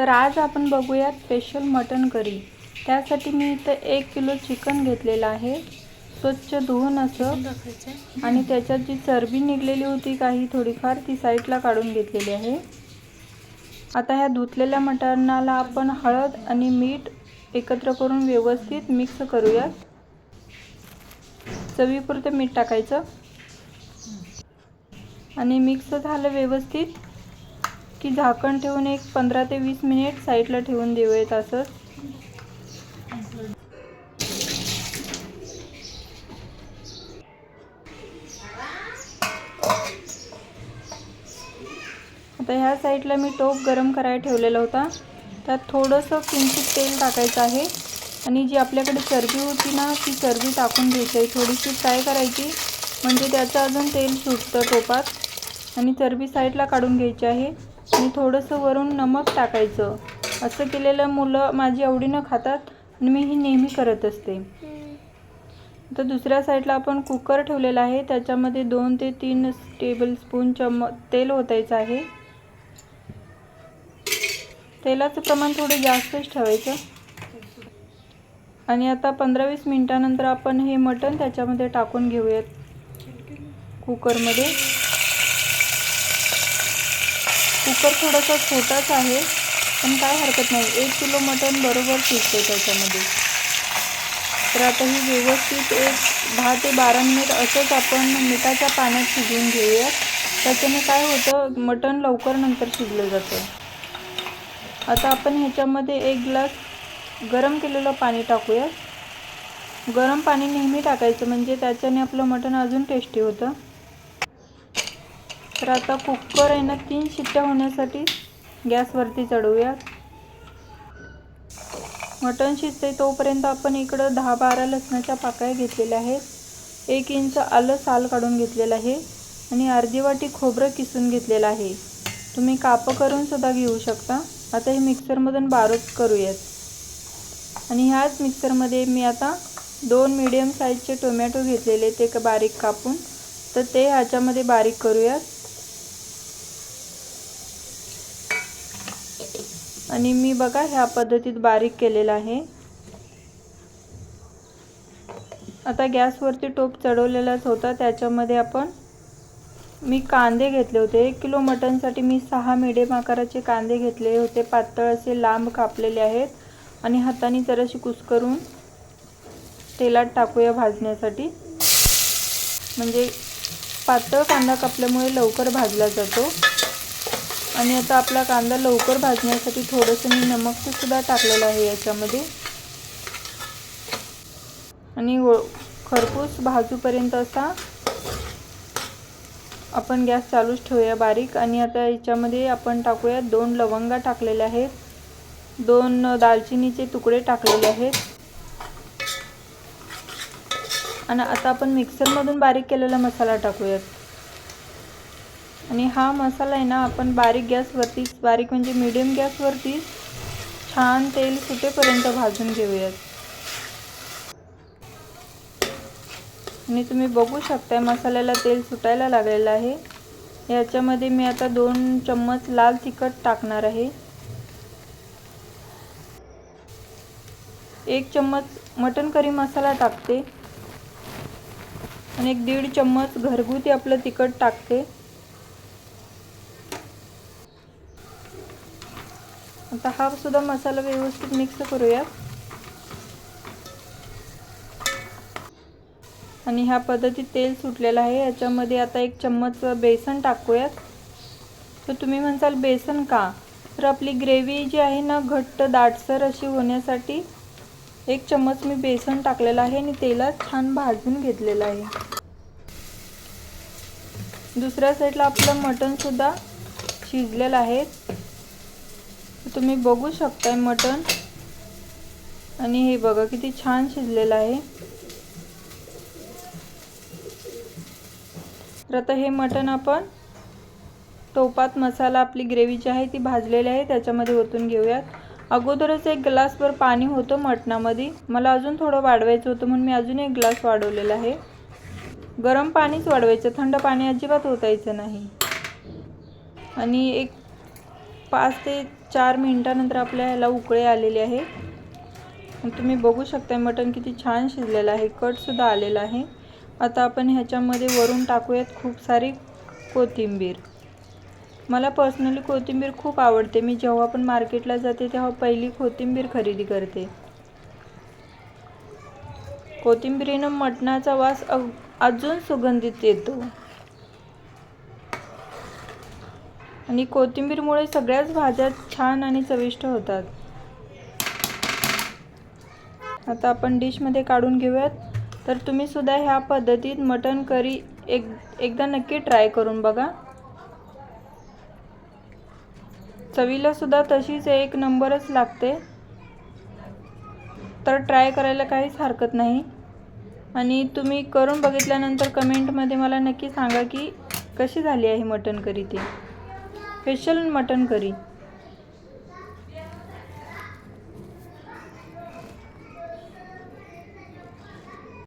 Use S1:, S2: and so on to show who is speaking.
S1: तर आज आपण बघूयात स्पेशल मटण करी त्यासाठी मी इथं एक किलो चिकन घेतलेलं आहे. स्वच्छ धुवून असं. आणि त्याच्यात जी चरबी निघलेली होती काही थोडीफार ती साईडला काढून घेतलेली आहे. आता ह्या धुतलेल्या मटणाला आपण हळद आणि मीठ एकत्र करून व्यवस्थित मिक्स करूयात. चवीपुरतं मीठ टाकायचं. आणि मिक्स झालं व्यवस्थित. की झाकण ठेवून एक पंधरा ते वीस मिनिट साईडला ठेवून देऊयात असंच आता ह्या साईडला मी टोप गरम करायला ठेवलेला होता. त्यात थोडंसं किंचित तेल टाकायचं आहे. आणि जी आपल्याकडे चरबी होती ना ती चरबी टाकून घ्यायची आहे. थोडीशी फ्राय करायची. म्हणजे त्याचं अजून तेल सुटतं टोपात. आणि चरबी साईडला काढून घ्यायची आहे. आणि थोडंसं वरून नमक टाकायचं. असं केलेलं मुलं माझी आवडीनं खातात आणि मी ही नेहमी करत असते. तर दुसऱ्या साईडला आपण कुकर ठेवलेला आहे. त्याच्यामध्ये दोन ते तीन टेबल स्पून चम तेल ओतायचं आहे. तेलाचं प्रमाण थोडं जास्तच ठेवायचं. आणि आता पंधरा वीस मिनटानंतर आपण हे मटण त्याच्यामध्ये टाकून घेऊयात. कुकरमध्ये. कुकर थोडासा छोटाच आहे पण काय हरकत नाही. एक किलो मटण बरोबर शिजते त्याच्यामध्ये. तर आता ही व्यवस्थित एक दहा ते बारा मिनिट असंच आपण मिठाच्या पाण्यात शिजवून घेऊयात त्याच्याने काय होतं मटण लवकर नंतर शिजलं जातं. आता आपण ह्याच्यामध्ये एक ग्लास गरम केलेलं पाणी टाकूयात गरम पाणी नेहमी टाकायचं म्हणजे त्याच्याने आपलं मटण अजून टेस्टी होतं. तर आता कुकर आहे ना तीन शिट्ट्या होण्यासाठी गॅसवरती चढवूयात मटण शिजते तोपर्यंत आपण इकडं दहा बारा लसणाच्या पाकळ्या घेतलेल्या आहेत. एक इंच आलं साल काढून घेतलेलं आहे आणि अर्धी वाटी खोबरं किसून घेतलेलं आहे. तुम्ही कापं करून सुद्धा घेऊ शकता. आता हे मिक्सरमधून बारीक करूयात. आणि ह्याच मिक्सरमध्ये मी आता दोन मीडियम साईजचे टोमॅटो घेतलेले ते बारीक कापून. तर ते ह्याच्यामध्ये बारीक करूयात. आणि मी बघा ह्या पद्धतीत बारीक केलेलं आहे. आता गॅसवरती टोप चढवलेलाच होता. त्याच्यामध्ये आपण मी कांदे घेतले होते. एक किलो मटनसाठी मी सहा मिडियम आकाराचे कांदे घेतले होते. पातळ असे लांब कापलेले आहेत. आणि हाताने जराशी कुस्करून तेलात टाकूया भाजण्यासाठी. म्हणजे पातळ कांदा कापल्यामुळे लवकर भाजला जातो. आणि आता आपला कांदा लवकर भाजण्यासाठी थोडंसं मी नमकसुद्धा टाकलेलं आहे याच्यामध्ये. आणि खरपूस भाजूपर्यंत असा आपण गॅस चालूच ठेवूया बारीक. आणि आता याच्यामध्ये आपण टाकूया दोन लवंगा टाकलेल्या आहेत. दोन दालचिनीचे तुकडे टाकलेले आहेत. आणि आता आपण मिक्सरमधून बारीक केलेला मसाला टाकूयात. आणि हा मसाला आहे ना आपण बारीक गॅसवरतीच बारीक म्हणजे मीडियम गॅसवरती छान तेल सुटेपर्यंत भाजून घेऊयात. आणि तुम्ही बघू शकताय मसाल्याला तेल सुटायला लागलेलं आहे. याच्यामध्ये मी आता दोन चम्मच लाल तिखट टाकणार आहे. एक चम्मच मटन करी मसाला टाकते. आणि एक दीड चम्मच घरगुती आपलं तिखट टाकते. आता हा सुद्धा मसाला व्यवस्थित मिक्स करूयात. आणि ह्या पद्धतीत तेल सुटलेलं आहे. याच्यामध्ये आता एक चम्मच बेसन टाकूयात. तर तुम्ही म्हणसाल बेसन का? तर आपली ग्रेव्ही जी आहे ना घट्ट दाटसर अशी होण्यासाठी एक चम्मच मी बेसन टाकलेलं आहे आणि तेलात छान भाजून घेतलेलं आहे. दुसऱ्या साईडला आपलं मटणसुद्धा शिजलेलं आहे. तुम्ही बघू शकताय मटण. आणि हे बघा किती छान शिजलेलं आहे. तर आता हे मटण आपण टोपात मसाला आपली ग्रेव्ही जी आहे ती भाजलेली आहे त्याच्यामध्ये ओतून घेऊयात. अगोदरच एक ग्लासभर पाणी होतं मटणामध्ये. मला अजून थोडं वाढवायचं होतं म्हणून मी अजून एक ग्लास वाढवलेला आहे. गरम पाणीच वाढवायचं थंड पाणी अजिबात ओतायचं नाही. आणि एक पाच ते चार मिनटानंतर आपल्या ह्याला उकळे आलेले आहे. तुम्ही बघू शकता मटण किती छान शिजलेलं आहे. कटसुद्धा आलेला आहे. आता आपण ह्याच्यामध्ये वरून टाकूयात खूप सारी कोथिंबीर. मला पर्सनली कोथिंबीर खूप आवडते. मी जेव्हा पण मार्केटला जाते तेव्हा पहिली कोथिंबीर खरेदी करते. कोथिंबीरीनं मटणाचा वास अजून सुगंधित येतो. आणि कोथिंबीरमुळे सगळ्याच भाज्या छान आणि चविष्ट होतात. आता आपण डिशमध्ये काढून घेऊयात. तर तुम्ही सुद्धा ह्या पद्धतीत मटन करी एक एकदा नक्की ट्राय करून बघा. चवीला सुद्धा तशीच एक नंबरच लागते. तर ट्राय करायला काहीच हरकत नाही. आणि तुम्ही करून बघितल्यानंतर कमेंटमध्ये मला नक्की सांगा की कशी झाली आहे मटण करी ती. Special mutton curry.